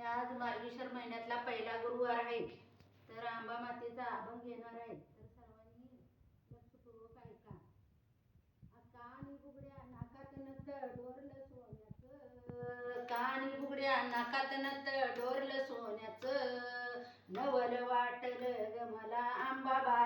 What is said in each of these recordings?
आणि आज मार्गेश्वर महिन्यातला पहिला गुरुवार आहे. तर आंबा मातेचा अभंग घेणार आहे. तर सर्वांनी लक्षपूर्वक ऐका. कानी बुगड्या नाकात नत डोरलं सोन्याचं कानी बुगड्या नाकात नत डोरलं सोन्याचं. नवल वाटलं मला आंबाबाईचं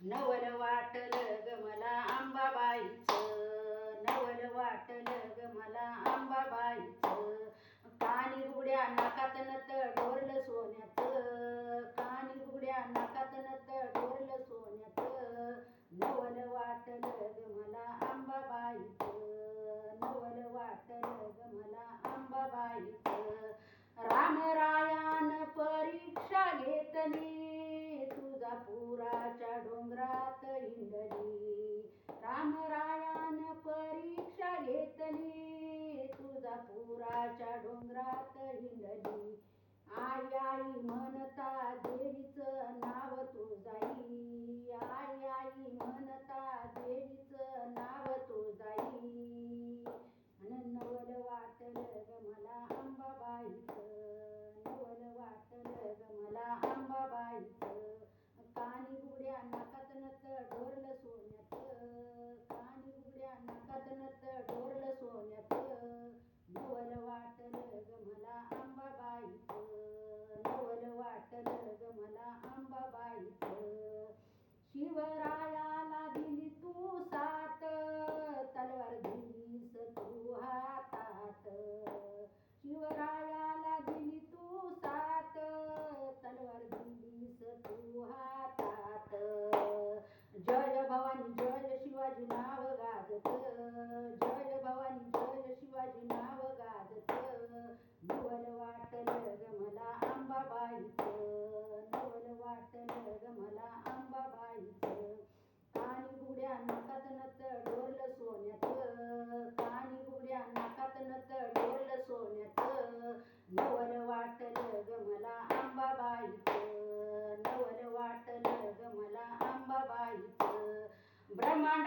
नवल वाटलं ग मला आंबाबाईचं. नवल वाटलं ग मला आंबाबाईचं. कानी उघड्या नाकात नत डोरलं सोन्याचं. कानी उघड्या नाकात नत डोरलं सोन्याचं. नवल वाटल ग मला आंबाबाईचं. नवल वाटलं ग मला आंबाबाईचं. राम परीक्षा घेतली तुझा पुराच्या डोंगरात हिंडली रामरायान परीक्षा घेतली. तुळजापुराच्या डोंगरात हिंडली आई आई म्हणता देवीचं नाव तुळजाई आई आई म्हणता देवीचं नाव तुळजाई जाई. अन नवल वाटलं मला आंबाबाईचं नवल वाटलं ग मला आंबाबाईचं कानी बुगड्या नाकात नत डोरलं सोन्याचं. कान उघड्या नाकात नत डोरलं नवल वाटलं ग मला आंबाबाईचं नवल वाटलं ग मला आंबाबाईचं शिवरायाला दिली तू साथ तलवार दिलीस तू हातात शिवरायाला दिली तू साथ तलवार दिलीस तू हातात जय भवानी जय शिवाजी नाव गाजत जय भवानी जय शिवाजी नाव गाजत नवल वाटलं ग मला आंबाबाईचं नवल वाटलं ग मला आंबाबाईचं कानी बुगड्या नाकात नत डोरलं सोन्याचं कानी बुगड्या नाकात नत डोरलं सोन्याचं नवल वाटलं ग मला आंबाबाईचं नवल वाटलं ग मला आंबाबाईचं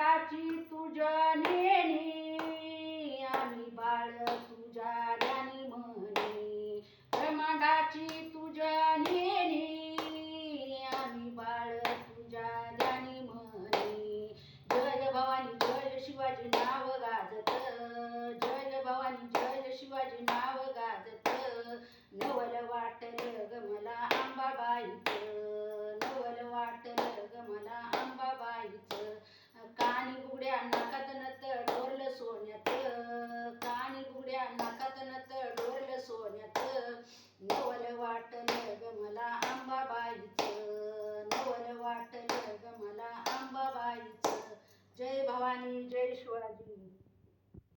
ब्रह्मांडाची तुझ्या नेणी. आम्ही बाळ तू ज्ञानी म्हणी ब्रह्मांडाची तुझ्या नेणी आम्ही बाळ तुझ्या ज्ञानी म्हणी जय भवानी जय शिवाजी नाव गाजत जय भवानी जय शिवाजी नाव गाजत नवल वाटलं ग मला आंबाबाईचं नवल वाटलं ग मला आंबाबाईचं कानी बुगड्या नाकात नत डोरलं सोन्यात कानी बुगड्या नाकात नत डोरलं सोन्यात नवल वाटलं ग मला आंबाबाईचं नवल वाटलं ग मला आंबाबाईचं जय भवानी जय शिवाजी.